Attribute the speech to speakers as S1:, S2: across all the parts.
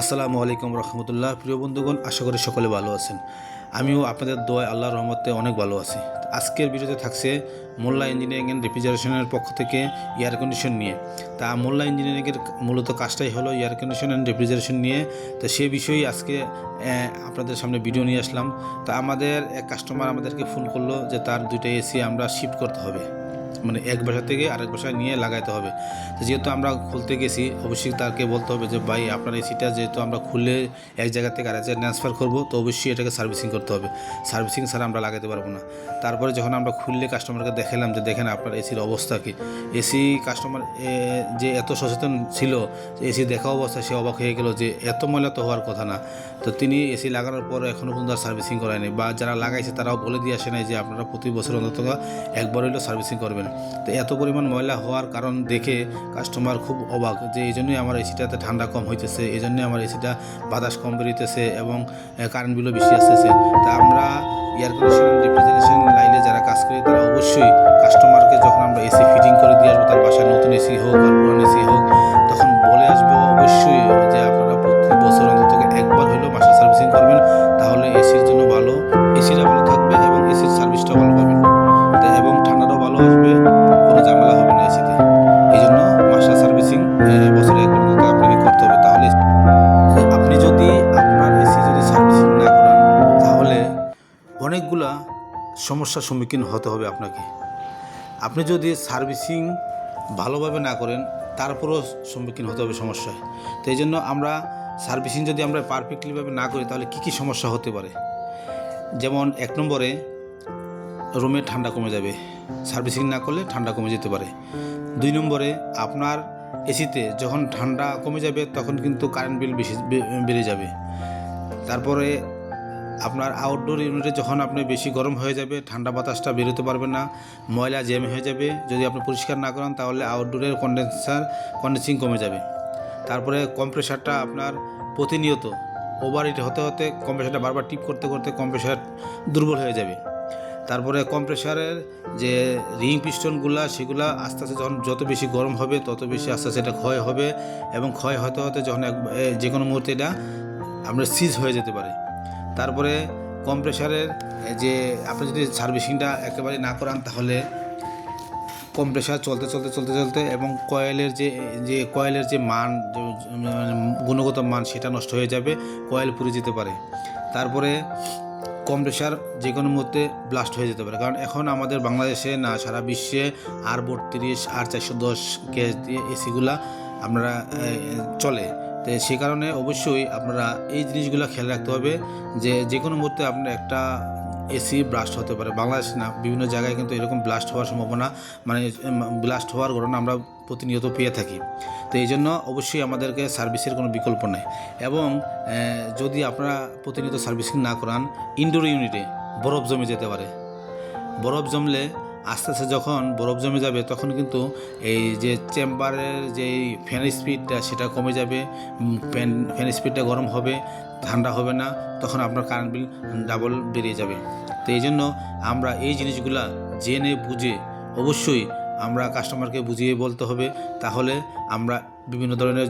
S1: আসসালামু আলাইকুম রহমতুল্লাহ। প্রিয় বন্ধুগণ, আশা করি সকলে ভালো আছেন। আমিও আপনাদের দোয়া আল্লাহ রহমতে অনেক ভালো আছি। আজকের ভিডিওতে থাকছে মোল্লা ইঞ্জিনিয়ারিং অ্যান্ড রেফ্রিজারেশনের পক্ষ থেকে এয়ার কন্ডিশন নিয়ে। তা মোল্লা ইঞ্জিনিয়ারিংয়ের মূলত কাজটাই হলো এয়ার কন্ডিশন অ্যান্ড রেফ্রিজারেশন নিয়ে। তো সে বিষয়েই আজকে আপনাদের সামনে ভিডিও নিয়ে আসলাম। তা আমাদের এক কাস্টমার আমাদেরকে ফোন করল যে, তার দুইটা এসি আমরা শিফট করতে হবে। মানে এক বাসা থেকে আরেক বাসায় নিয়ে লাগাইতে হবে। তো যেহেতু আমরা খুলতে গেছি, অবশ্যই তাকে বলতে হবে যে, ভাই, আপনার এসিটা যেহেতু আমরা খুলে এক জায়গা থেকে আরেক জায়গায় ট্রান্সফার করব, তো অবশ্যই এটাকে সার্ভিসিং করতে হবে। সার্ভিসিং ছাড়া আমরা লাগাতে পারব না। তারপরে যখন আমরা খুললে কাস্টমারকে দেখালাম যে, দেখেন আপনার এসির অবস্থা কী? এসি কাস্টমার যে এত সচেতন ছিল এসি দেখা অবস্থা সে অবাক হয়ে গেল যে, এত ময়লা তো হওয়ার কথা না। তো তিনি এসি লাগানোর পর এখনও পর্যন্ত সার্ভিসিং করায়নি। বা যারা লাগাইছে তারাও বলে দিয়ে আসে নাই যে, আপনারা প্রতি বছর অন্তত একবার হইলেও সার্ভিসিং করবেন। তো এত পরিমাণ ময়লা হওয়ার কারণ দেখে কাস্টমার খুব অবাক যে এই জন্যই আমার এসিটাতে ঠান্ডা কম হইতেছে, এই জন্যই আমার এসিটা বাতাস কম বেরিতেছে এবং কারেন্ট বিলও বেশি আসতেছে। তা আমরা এয়ার কন্ডিশন সমস্যার সম্মুখীন হতে হবে আপনাকে। আপনি যদি সার্ভিসিং ভালোভাবে না করেন, তারপরও সম্মুখীন হতে হবে সমস্যায়। তো এই জন্য আমরা সার্ভিসিং যদি আমরা পারফেক্টলিভাবে না করি, তাহলে কী কী সমস্যা হতে পারে? যেমন এক নম্বরে, রুমে ঠান্ডা কমে যাবে। সার্ভিসিং না করলে ঠান্ডা কমে যেতে পারে। দুই নম্বরে, আপনার এসিতে যখন ঠান্ডা কমে যাবে, তখন কিন্তু কারেন্ট বিল বেশি বেড়ে যাবে। তারপরে আপনার আউটডোর ইউনিটে যখন আপনি বেশি গরম হয়ে যাবে, ঠান্ডা বাতাসটা বেরোতে পারবে না, ময়লা জ্যাম হয়ে যাবে, যদি আপনি পরিষ্কার না করেন তাহলে আউটডোরের কন্ডেন্সার কন্ডেন্সিং কমে যাবে। তারপরে কম্প্রেসারটা আপনার প্রতিনিয়ত ওভার হিট হতে হতে কম্প্রেসারটা বারবার টিপ করতে করতে কম্প্রেসার দুর্বল হয়ে যাবে। তারপরে কম্প্রেসারের যে রিং পিস্টনগুলা সেগুলা আস্তে আস্তে যখন যত বেশি গরম হবে, তত বেশি আস্তে আস্তে এটা ক্ষয় হবে এবং ক্ষয় হতে হতে যখন যে কোনো মুহূর্তে এটা আপনার সিজ হয়ে যেতে পারে। তারপরে কম্প্রেসারের যে আপনি যদি সার্ভিসিংটা একেবারে না করান তাহলে কম্প্রেসার চলতে চলতে চলতে চলতে এবং কয়েলের যে যে কয়েলের যে মান মানে গুণগত মান সেটা নষ্ট হয়ে যাবে কয়েল পুড়ে যেতে পারে। তারপরে কম্প্রেসার যে কোনো মুহূর্তে ব্লাস্ট হয়ে যেতে পারে। কারণ এখন আমাদের বাংলাদেশে না সারা বিশ্বে আর বত্রিশ আর চারশো দশ গ্যাস দিয়ে এসিগুলা এ, চলে। তো সে কারণে অবশ্যই আপনারা এই জিনিসগুলো খেয়াল রাখতে হবে যে যে কোনো মুহূর্তে আপনার একটা এসি ব্লাস্ট হতে পারে। বাংলাদেশ না, বিভিন্ন জায়গায় কিন্তু এরকম ব্লাস্ট হওয়ার সম্ভাবনা মানে ব্লাস্ট হওয়ার ঘটনা আমরা প্রতিনিয়ত পেয়ে থাকি। তো এই জন্য অবশ্যই আমাদেরকে সার্ভিসের কোনো বিকল্প নেই। এবং যদি আপনারা প্রতিনিয়ত সার্ভিসিং না করান ইনডোর ইউনিটে বরফ জমে যেতে পারে। বরফ জমলে আস্তে আস্তে যখন বরফ জমে যাবে, তখন কিন্তু এই যে চেম্বারের যে ফ্যান স্পিডটা সেটা কমে যাবে। ফ্যান ফ্যান স্পিডটা গরম হবে, ঠান্ডা হবে না, তখন আপনার কারেন্ট বিল ডাবল বেরিয়ে যাবে। তো এই জন্য আমরা এই জিনিসগুলা জেনে বুঝে অবশ্যই আমরা কাস্টমারকে বুঝিয়ে বলতে হবে। তাহলে আমরা বিভিন্ন ধরনের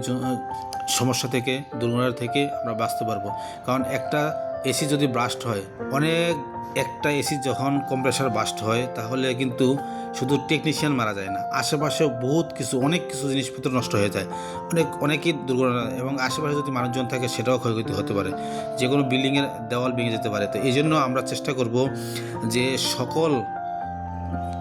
S1: সমস্যা থেকে, দুর্ঘটনা থেকে আমরা বাঁচতে পারব। কারণ একটা এসি যদি ব্রাস্ট হয়, অনেক একটা এসি যখন কম্প্রেসার বাস্ট হয়, তাহলে কিন্তু শুধু টেকনিশিয়ান মারা যায় না আশেপাশে বহুত কিছু, অনেক কিছু জিনিসপত্র নষ্ট হয়ে যায়। অনেক, অনেকই দুর্ঘটনা, এবং আশেপাশে যদি মানুষজন থাকে, সেটাও ক্ষয়ক্ষতি হতে পারে। যে কোনো বিল্ডিংয়ের দেওয়াল ভেঙে যেতে পারে। তো এই জন্য আমরা চেষ্টা করব যে সকল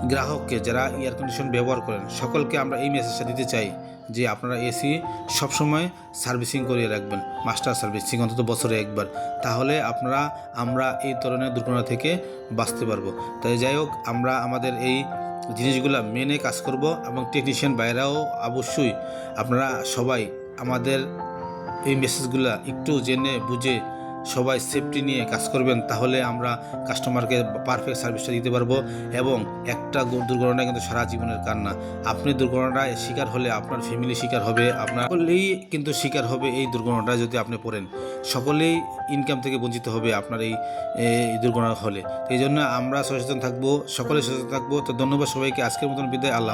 S1: গ্রাহককে যারা এয়ার কন্ডিশন ব্যবহার করেন, সকলকে আমরা এই মেসেজটা দিতে চাই যে আপনারা এসি সবসময় সার্ভিসিং করিয়ে রাখবেন। মাস্টার সার্ভিসিং অন্তত বছরে একবার। তাহলে আপনারা, আমরা এই ধরনের দুর্ঘটনা থেকে বাঁচতে পারব। তাই যাই হোক, আমরা আমাদের এই জিনিসগুলো মেনে কাজ করব এবং টেকনিশিয়ান বাইরেও অবশ্যই আপনারা সবাই আমাদের এই মেসেজগুলো একটু জেনে, বুঝে সবাই সেফটি নিয়ে কাজ করবেন, তাহলে আমরা কাস্টমারকে পারফেক্ট সার্ভিসটা দিতে পারব এবং একটা দুর্ঘটনা কিন্তু সারা জীবনের কান্না। আপনি দুর্ঘটনায় শিকার হলে আপনার ফ্যামিলি শিকার হবে, আপনার সকলেই কিন্তু শিকার হবে এই দুর্ঘটনাটা যদি আপনি পড়েন। সকলেই ইনকাম থেকে বঞ্চিত হবে আপনার এই দুর্ঘটনা হলে। এই জন্য আমরা সচেতন থাকব, সকলে সচেতন থাকব। তো ধন্যবাদ সবাইকে, আজকের মতন বিদায়, আল্লাহ